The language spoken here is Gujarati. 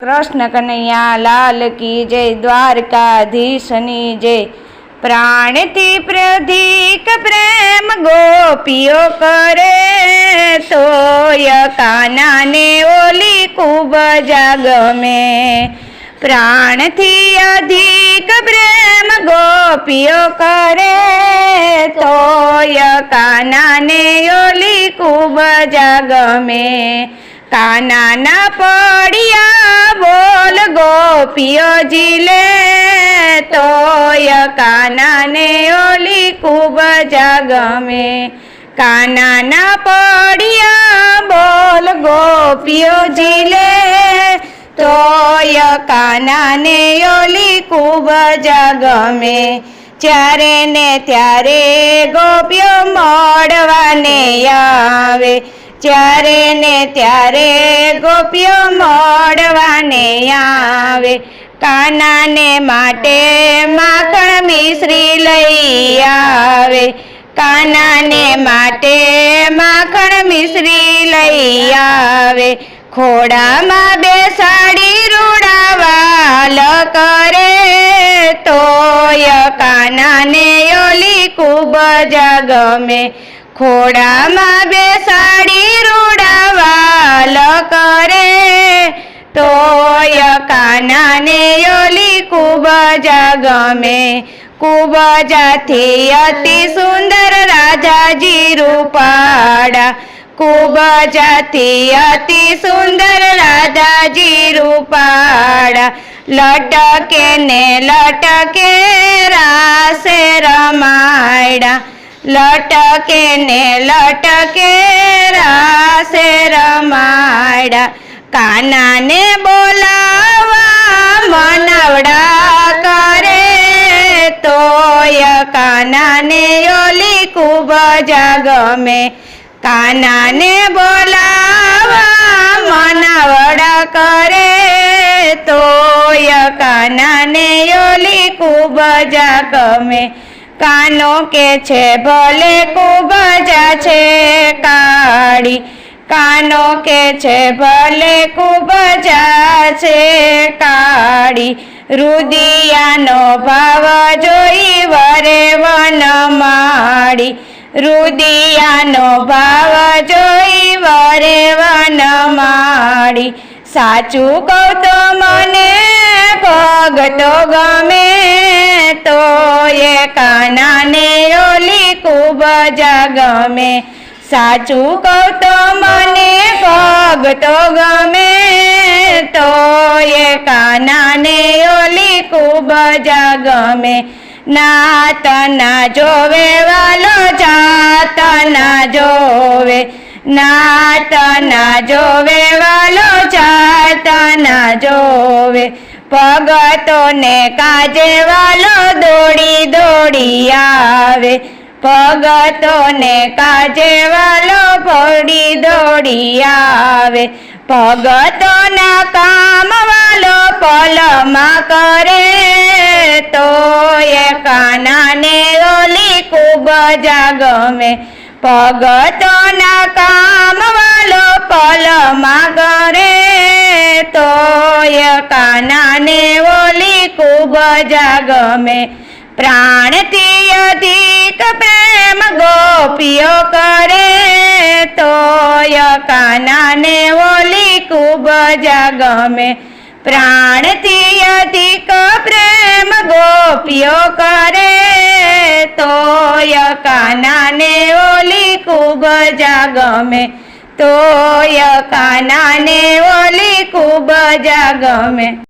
કૃષ્ણ કનૈયા લાલ કી જય, દ્વારકાધીશની જય. પ્રાણથી પ્રધિક પ્રેમ ગોપીઓ કરે, તોય કાનાને ઓલી ખૂબ જાગમે. પ્રાણથી અધિક પ્રેમ ગોપીઓ કરે, તોય કાનાને ઓલી ખૂબ જાગમે. કાનાના પડિયા બોલ ગોપીઓ જીલે તોય કાનાને ઓલી ખૂબ જાગમે. કાનાના પડિયા બોલ ગોપીઓ જીલે તોય કાનાને ઓલી ખૂબ જાગમે. ત્યારે ને ત્યારે ગોપીઓ મળવાને આવે. ત્યારે ને ત્યારે ગોપીઓ મળવાને આવે. કાનાને માટે માખણ મિશ્રી લઈ આવે. કાનાને માટે માખણ મિશ્રી લઈ આવે. ખોડામાં બેસાડી રૂડાવાલ કરે તોય કાનાને ઓલી ખૂબ જ ગમે. ખોડામાં બેસાડી રૂડાવાલ કરે. તોય કાનાને ઓલી જ ગમે. ખૂબ જાથી અતિ સુંદર રાજાજી રૂપાડા ખૂબ જાથી અતિ સુંદર રાધાજી રૂપાડા લટકે ને લટકે રાસે રમાયડા. લટકે ને લટકે રાસે રમાડા કાનાને બોલાવા મનવડા કરે તોય કાનાને ઓલી ખૂબ જ ગમે કાનાને બોલાવા મનવડા કરે તોય કાનાને ઓલી ખૂબ જ ગમે કાનો કે છે, ભલે ખૂબ જ છે કાળી. કાનો કે છે, ભલે ખૂબ જ છે કાળી. રુદિયાનો ભાવ જોઈ વરે વન માળી. રુદિયાનો ભાવ જોઈ વરે વન માળી. સાચું કહું તો મને ભગતો ગમે. તો એ કાનાને ઓલી ખૂબ જ ગમે સાચું કહું તો મને ભગતો ગમે. તો એ કાનાને ઓલી ખૂબ જ ગમે નાત ના જોવે વાલો જાત ના જોવે. નાત ના જોવે વાલો જાત જોવે. ભગતોને કાજે વાલો દોડી દોડી આવે. ભગતોને કાજે વાલો દોડી દોડી આવે. ભગતોના કામ વાલો પલમાં કરે તો એ કાનાને ઓલી ખૂબ જ ગમે ભગતોના કામ વાલો પલમાં કરે તો એ કાનાને ઓલી ખૂબ જ ગમે પ્રાણથી અધિક પ્રેમ ગોપીઓ કરે તોય કાનાને ઓલી ખૂબ જ ગમે પ્રાણથી અધિક પ્રેમ ગોપીઓ કરે તોય કાનાને ઓલી ખૂબ જ ગમે તોય કાનાને ઓલી ખૂબ જ ગમે.